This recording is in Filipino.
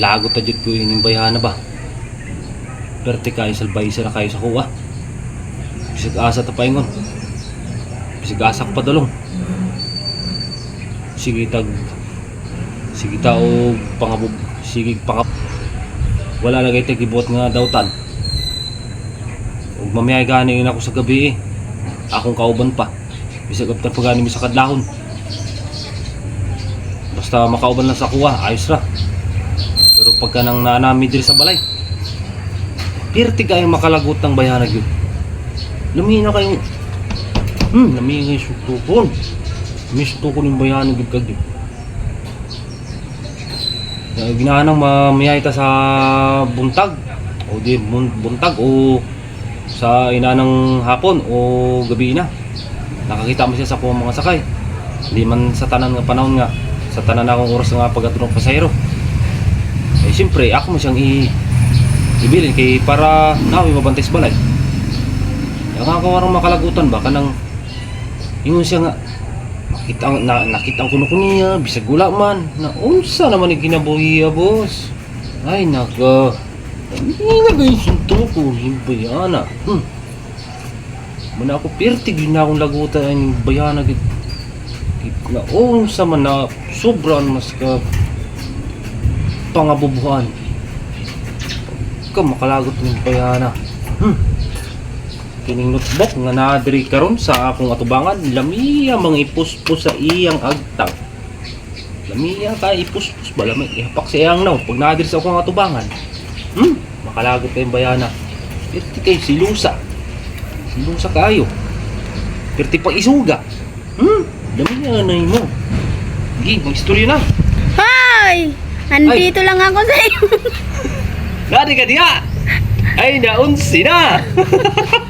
lagot ta jud ko ining bayana ba? Perte kayo salbay sila kayo sa kuha. Bisig asa ta paingon bisig asa ko padulong sige tag sige ta og pangabog sige pangab wala lagay tag ibuot nga dawtan. Ug mamaya gani ako sa gabi eh. Akong kauban pa. Bisag after pa gani mi sa kadlahon. Basta makauban lang sa kuha ayos ra pero pagka nang naanami diri sa balay pirti kayo makalagot ng bayanag yun. Lumina kayo hmm lumina kayo sutukon may sutukon yung bayanag yun kagyo ginanang mamiyay ta sa buntag o di bun- buntag o sa inanang hapon o gabi na. Nakakita mo siya sa mga sakay. Hindi man sa tanan nga panahon nga sa tanan akong oras nga pagkatulong pasayro eh siyempre ako mo siyang i ibilin kay para nawi mabantay sa balay. Nakakawarang makalagutan ba kanang ingon siya nga nakita na, nakita ko ko niya bisag gula man. Na unsa naman ni kinabuhi boss? Ay naka hindi na kayo sunto ko? Yung bayana. Hmm. Muna ako pirtig yun na akong lagutan ang bayana na unsa man na sobrang mas ka pangabubuhan. Ka makalagot ng bayana hmm. kining notebook nga naadiri karon sa akong atubangan lamiya mga ipuspos sa iyang agtang lamiya ka ipuspos ba? Lamay ihapak sa iyang naw pag naadiri sa akong atubangan. Hmm. Makalagot kayong bayana pirti kay silusa silusa kayo. Pirti pa isuga. Hmm. Lamiya na mo Gi, mag istorya na. Hoy! Andito lang ako sa iyo. Nari ka diya! Ay, naunsi na!